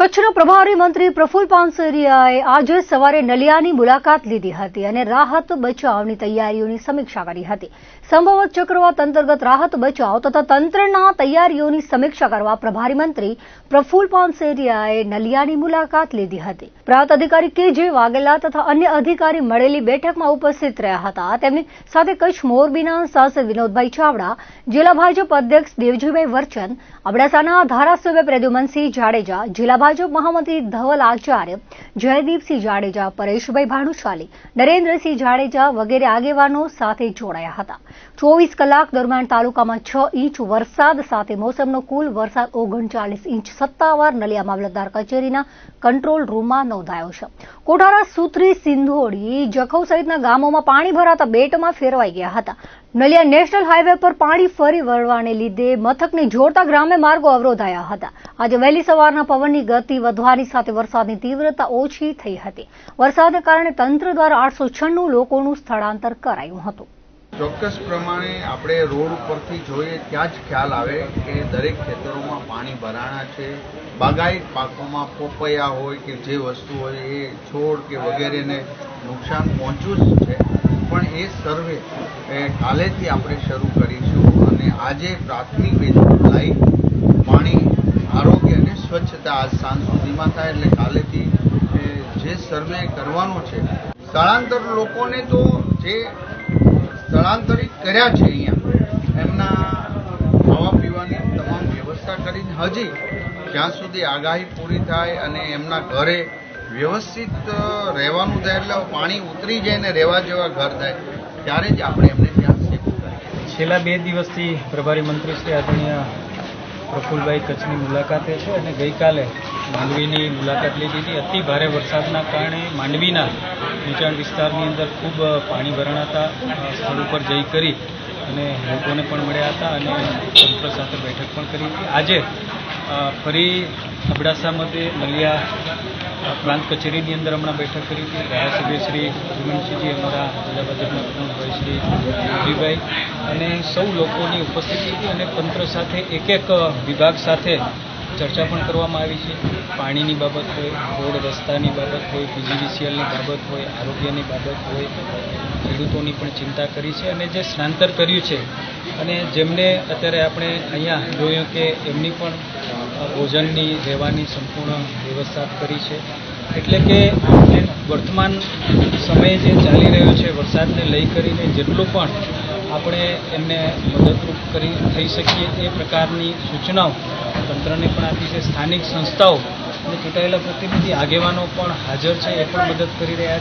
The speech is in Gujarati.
કચ્છના પ્રભારી મંત્રી પ્રફુલ પાનસેરિયાએ આજે સવારે નલિયાની મુલાકાત લીધી હતી અને રાહત બચાવની તૈયારીઓની સમીક્ષા કરી હતી. સંભવત ચક્રવાત અંતર્ગત રાહત બચાવ તથા તંત્રના તૈયારીઓની સમીક્ષા કરવા પ્રભારી મંત્રી પ્રફુલ પાનસેરિયાએ નલિયાની મુલાકાત લીધી હતી. પ્રાંત અધિકારી કે જે વાઘેલા તથા અન્ય અધિકારી મળેલી બેઠકમાં ઉપસ્થિત રહ્યા હતા. તેમની સાથે કચ્છ મોરબીના સાંસદ વિનોદભાઈ ચાવડા, જિલ્લા ભાજપ અધ્યક્ષ દેવજીભાઈ વરચંદ અબડાસાના ધારાસભ્ય પ્રદ્યુમનસિંહ જાડેજા, જિલ્લા ભાજપ મહામંત્રી ધવલ આચાર્ય, જયદીપસિંહ જાડેજા, પરેશભાઈ ભાનુશાલી, નરેન્દ્રસિંહ જાડેજા વગેરે આગેવાનો સાથે જોડાયા હતા. ચોવીસ કલાક દરમિયાન તાલુકામાં છ ઇંચ વરસાદ સાથે મોસમનો કુલ વરસાદ ઓગણચાલીસ ઇંચ સત્તાવાર નલિયા મામલતદાર કચેરીના કંટ્રોલ રૂમમાં નોંધાયો છે. કોઠારા સુત્રી સિંધોડી, જખૌ સહિતના ગામોમાં પાણી ભરાતા બેટમાં ફેરવાઈ ગયા હતા. નલિયા નેશનલ હાઈવે પર પાણી ફરી વળવાને લીધે મથકને જોડતા ગ્રામ્ય માર્ગો અવરોધાયા હતા. આજે વહેલી સવારના પવનની ગતિ વધવાની સાથે વરસાદની તીવ્રતા ઓછી થઈ હતી. વરસાદને કારણે તંત્ર દ્વારા આઠસો છન્નું લોકોનું સ્થળાંતર કરાયું હતું. ચોક્કસ પ્રમાણે આપણે રોડ ઉપરથી જોઈએ ત્યાં જ ખ્યાલ આવે કે દરેક ખેતરોમાં પાણી ભરાણા છે. બાગાયત પાકોમાં પોપૈયા હોય કે જે વસ્તુ હોય એ છોડ કે વગેરેને નુકસાન પહોંચ્યું છે. એ સર્વે કાલેથી આપણે શરૂ કરીશું અને આજે પ્રાથમિક બેઝ લાઈટ, પાણી, આરોગ્ય અને સ્વચ્છતા આજ સાંજ સુધીમાં થાય એટલે કાલેથી જે સર્વે કરવાનો છે, સ્થળાંતર લોકોને તો જે સ્થળાંતરિત કર્યા છે અહીંયા, એમના ખાવા પીવાની તમામ વ્યવસ્થા કરીને હજી જ્યાં સુધી આગાહી પૂરી થાય અને એમના ઘરે વ્યવસ્થિત રહેવાનું થાય એટલે પાણી ઉતરી જાય ને રહેવા જેવા ઘર થાય. ત્યારે જ આપણે એમને ત્યાં છેલ્લા બે દિવસથી પ્રભારી મંત્રી શ્રી આદરણીય પ્રફુલભાઈ કચ્છની મુલાકાતે છે અને ગઈકાલે માંડવીની મુલાકાત લીધી હતી. અતિ ભારે વરસાદના કારણે માંડવીના નીચાણ વિસ્તારની અંદર ખૂબ પાણી ભરાણાતા સ્થળ ઉપર જઈ કરી અને લોકોને પણ મળ્યા હતા અને તંત્ર સાથે બેઠક પણ કરી હતી. આજે ફરી અબડાસામાં અ, પ્રાંત કચેરીની અંદર હમણાં બેઠક કરી હતી. ધારાસભ્ય શ્રી વિમનસિંહજી અમારા જિલ્લા ભાજપના પ્રમુખભાઈ શ્રી મોદીભાઈ અને સૌ લોકોની ઉપસ્થિતિ હતી અને તંત્ર સાથે એક એક વિભાગ સાથે ચર્ચા પણ કરવામાં આવી છે. પાણીની બાબત હોય, રોડ રસ્તાની બાબત હોય, પીજીવીસીએલની બાબત હોય, આરોગ્યની બાબત હોય, ખેડૂતોની પણ ચિંતા કરી છે અને જે સ્થળાંતર કર્યું છે. અને જેમને અત્યારે આપણે અહીંયા જોયું કે એમની પણ ભોજનની, રહેવાની સંપૂર્ણ વ્યવસ્થા કરી છે. એટલે કે વર્તમાન સમયે જે ચાલી રહ્યો છે, વરસાદને લઈ કરીને જેટલું પણ આપણે એમને મદદરૂપ કરી થઈ શકીએ એ પ્રકારની સૂચનાઓ તંત્રને પણ આપી છે. સ્થાનિક સંસ્થાઓ અને ચૂંટાયેલા પ્રતિનિધિ આગેવાનો પણ હાજર છે, એ પણ મદદ કરી રહ્યા છે.